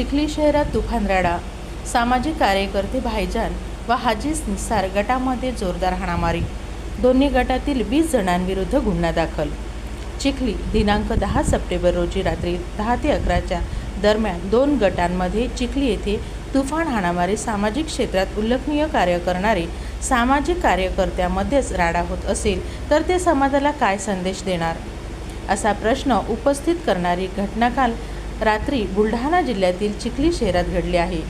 चिखली शहरात तुफान राडा सामाजिक कार्यकर्ते भाईजान व हाजीज निसार गटामध्ये जोरदार हाणामारी. दोन्ही गटातील वीस जणांविरुद्ध गुन्हा दाखल. चिखली दिनांक दहा सप्टेंबर रोजी रात्री दहा ते अकराच्या दरम्यान दोन गटांमध्ये चिखली येथे तुफान हाणामारी सामाजिक क्षेत्रात उल्लेखनीय कार्य करणारे सामाजिक कार्यकर्त्यामध्येच राडा होत असेल तर ते समाजाला काय संदेश देणार? असा प्रश्न उपस्थित करणारी घटनाकाल रात्री बुलढाणा जिल्ह्यातील चिखली शहरात घडली आहे.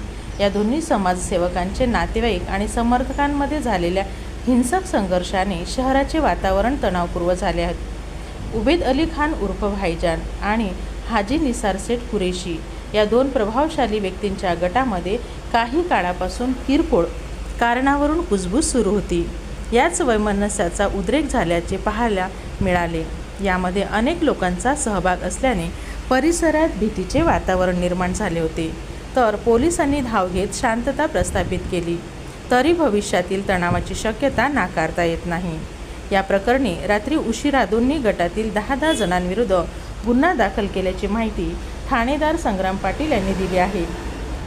या दोन्ही समाजसेवकांचे नातेवाईक आणि समर्थकांमध्ये झालेल्या हिंसक संघर्षाने शहराचे वातावरण तणावपूर्व झाले आहे. उबेद अली खान उर्फ भाईजान आणि हाजी निसार सेठ कुरेशी या दोन प्रभावशाली व्यक्तींच्या गटामध्ये काही काळापासून किरकोळ कारणावरून कुजबूज सुरू होती. याच वैमनस्याचा उद्रेक झाल्याचे पाहायला मिळाले. यामध्ये अनेक लोकांचा सहभाग असल्याने परिसरात भीतीचे वातावरण निर्माण झाले होते. तर पोलिसांनी धाव घेत शांतता प्रस्थापित केली. तरी भविष्यातील तणावाची शक्यता नाकारता येत नाही. या प्रकरणी रात्री उशिरा दोन्ही गटातील दहा दहा जणांविरुद्ध गुन्हा दाखल केल्याची माहिती ठाणेदार संग्राम पाटील यांनी दिली आहे.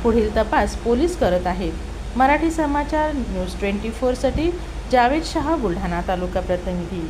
पुढील तपास पोलीस करत आहेत. मराठी समाचार न्यूज ट्वेंटी फोरसाठी जावेद शहा बुलढाणा तालुका प्रतिनिधी.